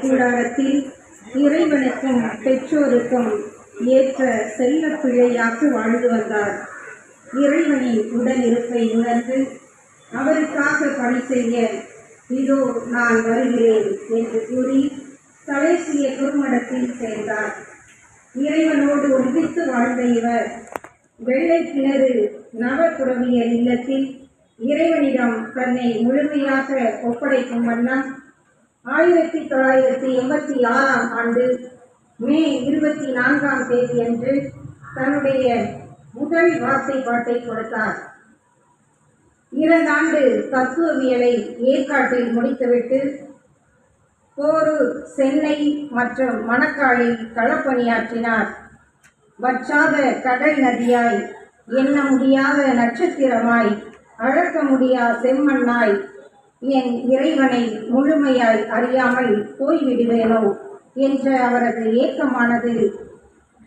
கூடாரத்தில் இறைவனுக்கும் பெற்றோருக்கும் ஏற்ற செல்ல பிள்ளையாக வாழ்ந்து வந்தார். இறைவனின் உடல் இருப்பை உணர்ந்து அவருக்காக பணி செய்ய இதோ நான் வருகிறேன் என்று கூறி தலேசிய குறுமடத்தில் சேர்ந்தார். இறைவனோடு ஒன்றித்து வாழ்ந்த இவர் வெள்ளை கிணறு நவப்புறவியல் இல்லத்தில் இறைவனிடம் தன்னை முழுமையாக ஒப்படைக்கும் வண்ணம் ஆயிரத்தி தொள்ளாயிரத்தி எண்பத்தி ஆறாம் ஆண்டு மே இருபத்தி நான்காம் தேதி அன்று தன்னுடைய முதல் வார்த்தை பாட்டை கொடுத்தார். இரண்டாண்டு தத்துவவியலை ஏற்காட்டில் முடித்துவிட்டு போரூர் சென்னை மற்றும் மணக்காலில் களப்பணியாற்றினார். வற்றாத கடல் நதியாய் எண்ண முடியாத நட்சத்திரமாய் அழக்க முடியா செம்மண்ணாய் என் இறைவனை முழுமையாய் அறியாமல் போய்விடுவேனோ என்ற அவரது ஏக்கமானது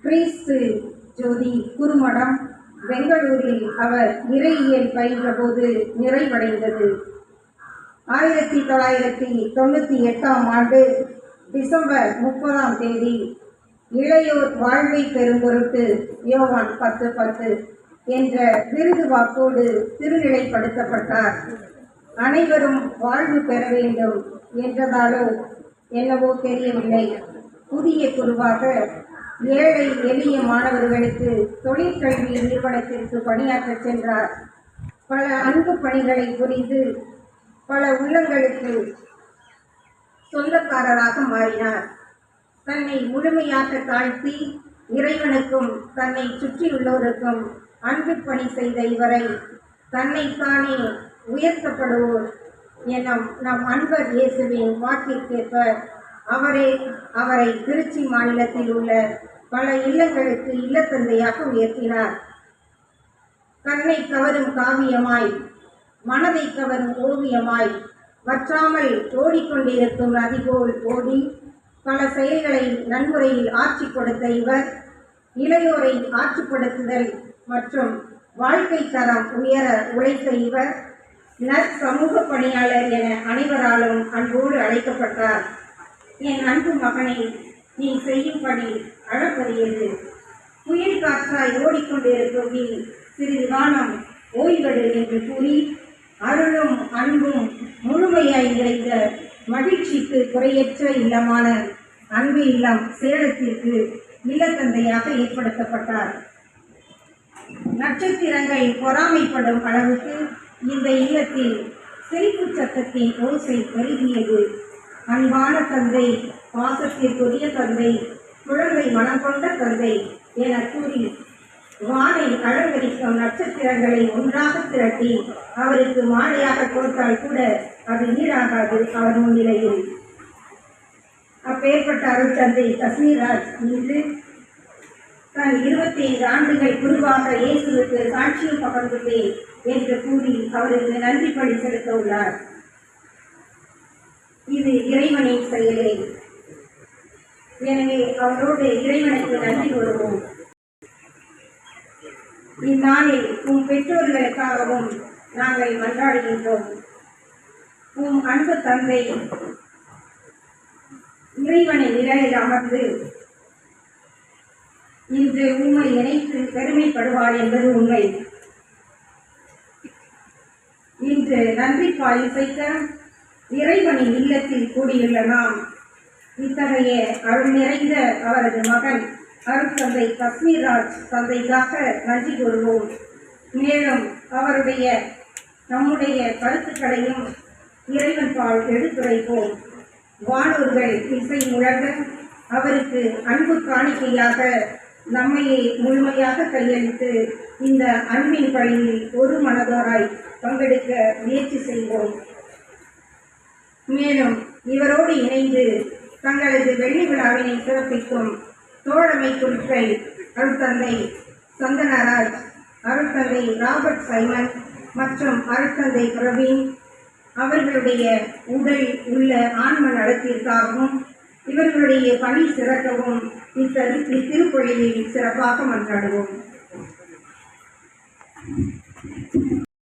கிறிஸ்து ஜோதி குருமடம் பெங்களூரில் அவர் இறையியல் பயின்றபோது நிறைவடைந்தது. ஆயிரத்தி தொள்ளாயிரத்தி தொண்ணூற்றி எட்டாம் ஆண்டு டிசம்பர் முப்பதாம் தேதி இளையோர் வாழ்வை பெறும் பொருட்டு யோவான் பத்து பத்து என்ற விருது வாக்கோடு திருநிலைப்படுத்தப்பட்டார். அனைவரும் வாழ்வு பெற வேண்டும் என்றதாலோ என்னவோ தெரியவில்லை. புதிய குருவாக ஏழை எளிய மாணவர்களுக்கு தொழிற்கல்வி நிறுவனத்திற்கு பணியாற்றச் சென்றார். பல அன்பு பணிகளை புரிந்து பல உள்ளங்களுக்கு சொந்தக்காரராக மாறினார். தன்னை முழுமையாக தாழ்த்தி இறைவனுக்கும் தன்னை சுற்றியுள்ளோருக்கும் அன்பு பணி செய்த இவரை தன்னைத்தானே உயர்த்தப்படுவோர் என நம் அன்பர் இயேசுவின் வாக்கிற்கேற்ப அவரே அவரை திருச்சி மாநிலத்தில் உள்ள பல இல்லங்களுக்கு இல்லத்தந்தையாக உயர்த்தினார். கண்ணை கவரும் காவியமாய் மனதை கவரும் ஓவியமாய் வற்றாமல் ஓடிக்கொண்டிருக்கும் நதி போல் ஓடி பல செயல்களை நன்முறையில் ஆட்சி கொடுத்த இவர் இளையோரை ஆட்சிப்படுத்துதல் மற்றும் வாழ்க்கை தரம் உயர உழைத்த இவர் நற்சமூக பணியாளர் என அனைவராலும் அன்போடு அழைக்கப்பட்டார். என் அன்பு மகனை நீ செய்யும் பணி அளப்பரியது புயல் காற்றாய் ஓடிக்கொண்டிருக்கும் நீ சிறிது காலம் ஓய்வெடு என்று கூறி அருளும் அன்பும் முழுமையாய் நிறைந்த மகிழ்ச்சிக்கு குறையற்ற இல்லமான அன்பு இல்லம் சேலத்திற்கு இல்லத்தந்தையாக ஏற்படுத்தப்பட்டார். நட்சத்திரங்கள் பொறாமைப்படும் அளவுக்கு இந்த இல்லத்தில் சிரிப்பு சத்தத்தின் ஓசை பெருகியது. அன்பான தந்தை பாசத்திற்குரிய தந்தை குழந்தை மனம் கொண்ட தந்தை என கூறி வானை அலங்கரிக்கும் நட்சத்திரங்களை ஒன்றாக திரட்டி அவருக்கு மாலையாக கொடுத்தால் கூட அது ஈடாகாது அவர் முன்னிலையில். அப்பேற்பட்ட அருள் தந்தை கஷ்மீராஜ் இன்று தன் இருபத்தி ஐந்து ஆண்டுகள் குருவாக இயேசுவுக்கு சாட்சியம் பகர்ந்துள்ளேன் என்று கூறி அவருக்கு நன்றி பணி செலுத்த உள்ளார் இது இறைவனின் செயலே. எனவே அவரோடு இறைவனுக்கு நன்றி கூறுவோம். இந்நாளில் உம் பெற்றோர்களுக்காகவும் நாங்கள் மன்றாடுகின்றோம். உம் அன்பு தந்தை இறைவனை நிழலில் அமர்ந்து இன்று உண்மை நினைத்து பெருமைப்படுவாள் என்பது உண்மை. இன்று நன்றி பாலிசைக்க இறைவனின் இல்லத்தில் கூடியுள்ள நாம் இத்தகைய அருள் நிறைந்த அவரது மகன் அருட்தந்தை கஸ்மீர்ராஜ் தந்தைக்காக நன்றி கூறுவோம். மேலும் அவருடைய நம்முடைய கருத்துக்களையும் இறைவன் பால் எடுத்துரைப்போம். வானூர்கள் இசை முழங்க அவருக்கு அன்பு காணிக்கையாக நம்மையே முழுமையாக கையளித்து இந்த அன்பின் பணியில் ஒரு மனதோராய் பங்கெடுக்க முயற்சி செய்வோம். மேலும் இவரோடு இணைந்து தங்களது வெள்ளி விழாவினை சிறப்பிக்கும் தோழமை குழுக்கள் அருத்தந்தை சந்தனராஜ் அருத்தந்தை ராபர்ட் சைமன் மற்றும் அருத்தந்தை பிரவீன் அவர்களுடைய உடல் உள்ள ஆன்ம நலத்திற்காகவும் இவர்களுடைய பணி சிறக்கவும் இத்தரு சிறப்பாக மன்றாடுவோம்.